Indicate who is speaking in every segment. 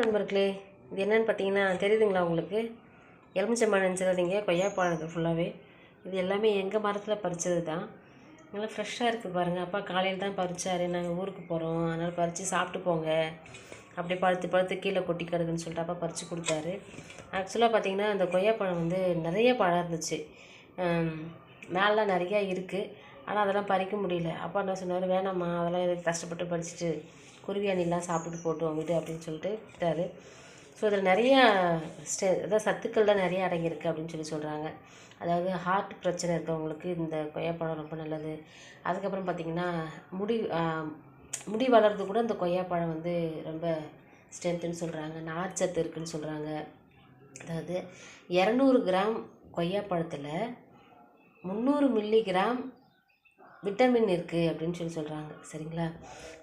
Speaker 1: நண்பர்களே இது என்னென்னு பார்த்தீங்கன்னா தெரியுதுங்களா உங்களுக்கு? எலுமிச்சம்பழம் நினச்சிடாதீங்க கொய்யாப்பழம் இருக்குது ஃபுல்லாகவே இது எல்லாமே எங்கள் மரத்தில் பறித்தது தான். நல்லா ஃப்ரெஷ்ஷாக இருக்குது பாருங்கள் அப்பா காலையில் தான் பறிச்சார். நாங்கள் ஊருக்கு போகிறோம் அதனால் பறித்து சாப்பிட்டு போங்க. அப்படியே பழுத்து பழுத்து கீழே கொட்டி கிடக்குன்னு சொல்லிட்டு அப்பா பறித்து கொடுத்தாரு. ஆக்சுவலாக பார்த்தீங்கன்னா அந்த கொய்யாப்பழம் வந்து நிறைய பழம் இருந்துச்சு. மேலாம் நிறையா இருக்குது ஆனால் அதெல்லாம் பறிக்க முடியல. அப்பா என்ன சொன்னார் வேணாம்மா அதெல்லாம் எதுக்கு கஷ்டப்பட்டு பறிச்சுட்டு குருவி அணிலாம் சாப்பிட்டுட்டு போட்டு விடு அப்படின்னு சொல்லிட்டு விட்டாரு ஸோ அதில் நிறையா ஸ்டெ அதாவது சத்துக்கள்லாம் நிறையா அடங்கியிருக்கு அப்படின்னு சொல்லி சொல்கிறாங்க அதாவது ஹார்ட் பிரச்சனை இருக்கிறவங்களுக்கு இந்த கொய்யாப்பழம் ரொம்ப நல்லது. அதுக்கப்புறம் பார்த்திங்கன்னா முடி முடி வளர்றது கூட இந்த கொய்யாப்பழம் வந்து ரொம்ப ஸ்ட்ரென்த்துன்னு சொல்கிறாங்க நார்ச்சத்து இருக்குதுன்னு சொல்கிறாங்க அதாவது இரநூறு கிராம் கொய்யாப்பழத்தில் முந்நூறு மில்லிகிராம் விட்டமின் இருக்குது அப்படின்னு சொல்லி சொல்கிறாங்க சரிங்களா?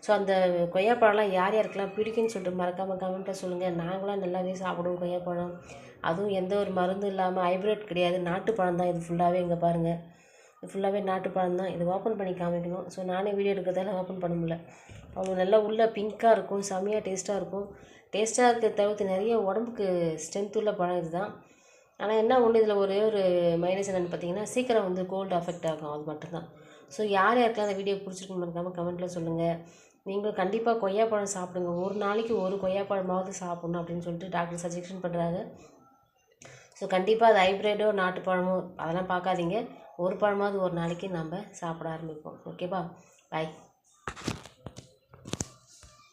Speaker 1: ஸோ அந்த கொய்யாப்பழம்லாம் யார் யாருக்கெல்லாம் பிடிக்குன்னு சொல்லிட்டு மறக்காமல் கமெண்ட்டில் சொல்லுங்கள் நாங்களாம் நல்லாவே சாப்பிடுவோம் கொய்யாப்பழம். அதுவும் எந்த ஒரு மருந்தும் இல்லாமல் ஹைப்ரிட் கிடையாது. நாட்டுப்பழம் தான். இது ஃபுல்லாகவே இங்கே பாருங்கள் இது ஃபுல்லாகவே நாட்டுப்பழம் தான். இது ஓப்பன் பண்ணி காமிக்கணும். ஸோ நானே வீடியோ எடுக்கிறதால ஓப்பன் பண்ண முடியல. அவங்க நல்லா உள்ளே பிங்க்காக இருக்கும். செம்மையாக டேஸ்ட்டாக இருக்கும். டேஸ்ட்டாக இருக்கிறத தவிர்த்து நிறைய உடம்புக்கு ஸ்ட்ரென்த் உள்ள பழம் இதுதான். ஆனால் என்ன ஒன்று இதில் ஒரே ஒரு மைனஸ் என்னென்னு பார்த்தீங்கன்னா சீக்கிரம் வந்து கோல்டு அஃபெக்ட் ஆகும். அது மட்டும்தான். ஸோ யார் யாருக்கெல்லாம் அந்த வீடியோ பிடிச்சிருக்குன்னு மறக்காமல் கமெண்ட்டில் சொல்லுங்கள் நீங்களும் கண்டிப்பாக கொய்யாப்பழம் சாப்பிடுங்க. ஒரு நாளைக்கு ஒரு கொய்யாப்பழமாவது சாப்பிடணும் அப்படின்னு சொல்லிட்டு டாக்டர் சஜஷன் பண்ணுறாங்க ஸோ கண்டிப்பாக அது ஹைப்ரிடோ நாட்டுப்பழமோ அதெல்லாம் பார்க்காதீங்க. ஒரு பழமாவது ஒரு நாளைக்கு நம்ம சாப்பிட ஆரம்பிப்போம். ஓகேவா பாய்